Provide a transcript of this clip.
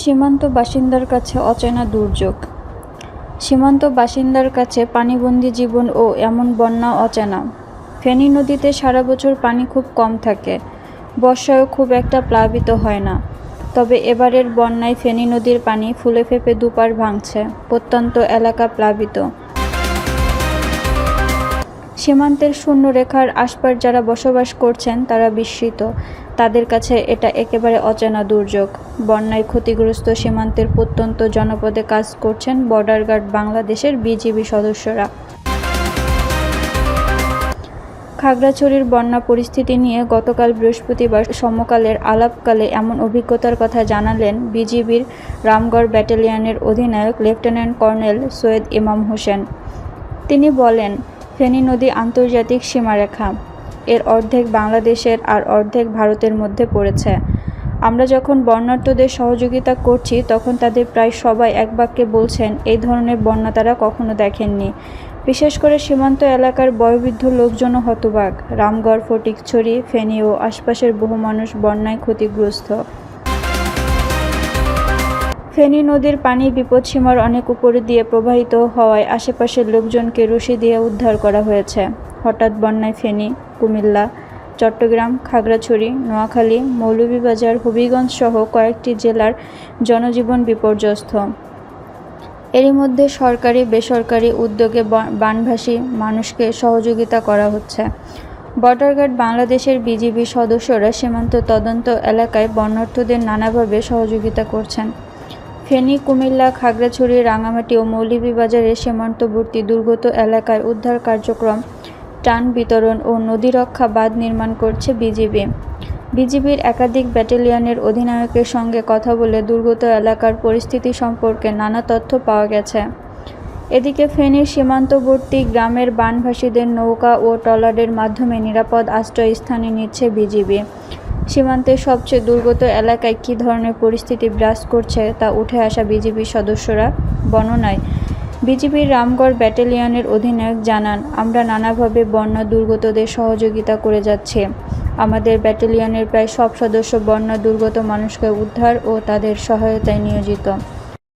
সীমান্ত বাসিন্দার কাছে অচেনা দুর্যোগ। সীমান্ত বাসিন্দার কাছে পানিবন্দী জীবন ও এমন বন্যা অচেনা। ফেনী নদীতে সারা বছর পানি খুব কম থাকে। বর্ষায়ও খুব একটা প্লাবিত হয় না। তবে এবারের বন্যায় ফেনী নদীর পানি ফুলে ফেপে দুপার ভাঙছে, প্রত্যন্ত এলাকা প্লাবিত। সীমান্তের শূন্য রেখার আশপাশ যারা বসবাস করছেন, তারা বিস্মিত। তাদের কাছে এটা একেবারে অচেনা দুর্যোগ। বন্যায় ক্ষতিগ্রস্ত সীমান্তের প্রত্যন্ত জনপদে কাজ করছেন বর্ডার গার্ড বাংলাদেশের বিজিবি সদস্যরা। খাগড়াছড়ির বন্যা পরিস্থিতি নিয়ে গতকাল বৃহস্পতিবার সমকালের আলাপকালে এমন অভিজ্ঞতার কথা জানালেন বিজিবির রামগড় ব্যাটালিয়নের অধিনায়ক লেফটেন্যান্ট কর্নেল সৈয়দ ইমাম হোসেন। তিনি বলেন, ফেনী নদী আন্তর্জাতিক সীমারেখা। এর অর্ধেক বাংলাদেশের আর অর্ধেক ভারতের মধ্যে পড়েছে। আমরা যখন বন্যার্থদের সহযোগিতা করছি, তখন তাদের প্রায় সবাই এক বাক্যে বলছেন এই ধরনের বন্যা তারা কখনো দেখেননি। বিশেষ করে সীমান্ত এলাকার বয়োবৃদ্ধ লোকজনও হতবাক। রামগড়, ফটিকছড়ি, ফেনী ও আশপাশের বহু মানুষ বন্যায় ক্ষতিগ্রস্ত। ফেনী নদীর পানি বিপদসীমার অনেক উপরে দিয়ে প্রবাহিত হওয়ায় আশেপাশের লোকজনকে রশি দিয়ে উদ্ধার করা হয়েছে। হঠাৎ বন্যায় ফেনী, কুমিল্লা, চট্টগ্রাম, খাগড়াছড়ি, নোয়াখালী, মৌলভীবাজার, হবিগঞ্জ সহ কয়েকটি জেলার জনজীবন বিপর্যস্ত। এরই মধ্যে সরকারি, বেসরকারি উদ্যোগে বানভাসী মানুষকে সহযোগিতা করা হচ্ছে। বর্ডার বাংলাদেশের বিজিবি সদস্যরা সীমান্ত তদন্ত এলাকায় বন্যার্থদের নানাভাবে সহযোগিতা করছেন। ফেনী, কুমিল্লা, খাগড়াছড়ি, রাঙামাটি ও মৌলভীবাজারের সীমান্তবর্তী দুর্গত এলাকায় উদ্ধার কার্যক্রম ত্রাণ বিতরণ ও নদী রক্ষা বাঁধ নির্মাণ করছে বিজিবি। বিজিবির একাধিক ব্যাটালিয়নের অধিনায়কের সঙ্গে কথা বলে দুর্গত এলাকার পরিস্থিতি সম্পর্কে নানা তথ্য পাওয়া গেছে। এদিকে ফেনীর সীমান্তবর্তী গ্রামের বানভাসীদের নৌকা ও ট্রলারের মাধ্যমে নিরাপদ আশ্রয়স্থানে নিচ্ছে বিজিবি। সীমান্তের সবচেয়ে দুর্গত এলাকায় কী ধরনের পরিস্থিতি বিরাজ করছে তা উঠে আসা বিজিবি সদস্যরা বর্ণনায় বিজিবির রামগড় ব্যাটালিয়নের অধিনায়ক জানান, আমরা নানাভাবে বন্যা দুর্গতদের সহযোগিতা করে যাচ্ছে। আমাদের ব্যাটালিয়নের প্রায় সব সদস্য বন্যা দুর্গত মানুষকে উদ্ধার ও তাদের সহায়তায় নিয়োজিত।